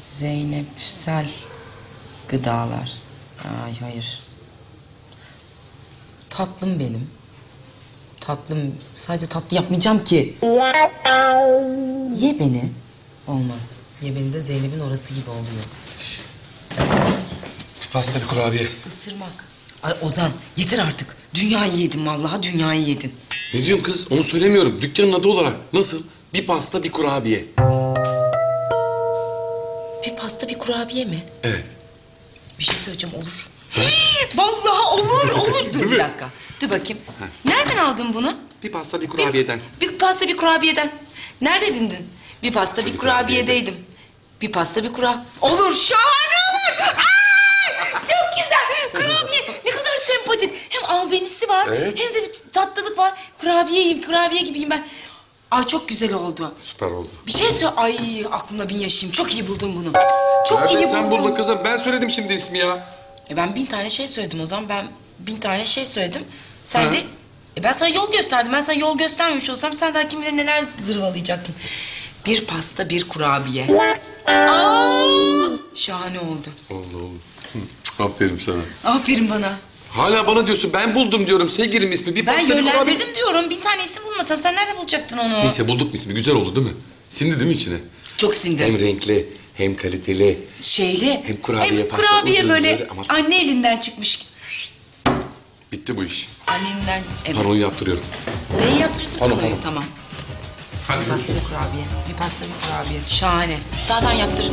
Zeynepsel gıdalar. Ay hayır. Tatlım benim. Tatlım. Sadece tatlı yapmayacağım ki. Ye beni. Olmaz. Ye beni de Zeynep'in orası gibi oluyor. Pasta bir kurabiye. Isırmak. Ay Ozan yeter artık. Dünyayı yedin vallahi dünyayı yedin. Ne diyorsun kız? Onu söylemiyorum. Dükkanın adı olarak. Nasıl? Bir pasta bir kurabiye. Bir pasta bir kurabiye mi? Evet. Bir şey söyleyeceğim olur. Vallahi olur olur. Dur bir dakika. Dur bakayım. Nereden aldın bunu? Bir pasta bir Bir- kurabiyeden. Bir, pasta bir kurabiyeden. Nerede dindin? Bir pasta bir, Bir kurabiyedeydim. Bir pasta bir kura... Olur şahane olur. Ay, çok güzel. Kurabiye ne kadar sempatik. Hem albenisi var Evet. hem de bir tatlılık var. Kurabiyeyim kurabiye gibiyim ben. Ay çok güzel oldu. Süper oldu. Bir şey söyle. Ay aklımda bin yaşayayım. Çok iyi buldum bunu. Çok Nerede iyi sen buldum. buldun kızım? Ben söyledim şimdi ismi ya. E ben bin tane şey söyledim o zaman. Ben bin tane şey söyledim. Sen Ha. de... E ben sana yol gösterdim. Ben sana yol göstermemiş olsam sen daha kim bilir neler zırvalayacaktın. Bir pasta, bir kurabiye. Aa! Şahane oldu. Oldu oldu. Hı, Aferin sana. Aferin bana. Hala bana diyorsun ben buldum diyorum sevgilim ismi. Bir Ben pasta bir kurabiye. yönlendirdim diyorum. Bin tane isim bulmasam sen nerede bulacaktın onu? Neyse bulduk ismi? Güzel oldu değil mi? Sindi değil mi içine? Çok sindi. Hem renkli hem kaliteli. Şeyli. Hem kurabiye hem pasta, kurabiye ucuz böyle böyle ama- anne elinden çıkmış. Bitti bu iş. Annenden evet. Panoyu yaptırıyorum. Neyi yaptırıyorsun? Panoyu pano. tamam. Hadi Bir pasta bir kurabiye. Bir pasta bir kurabiye. Şahane. Tamam tamam yaptır.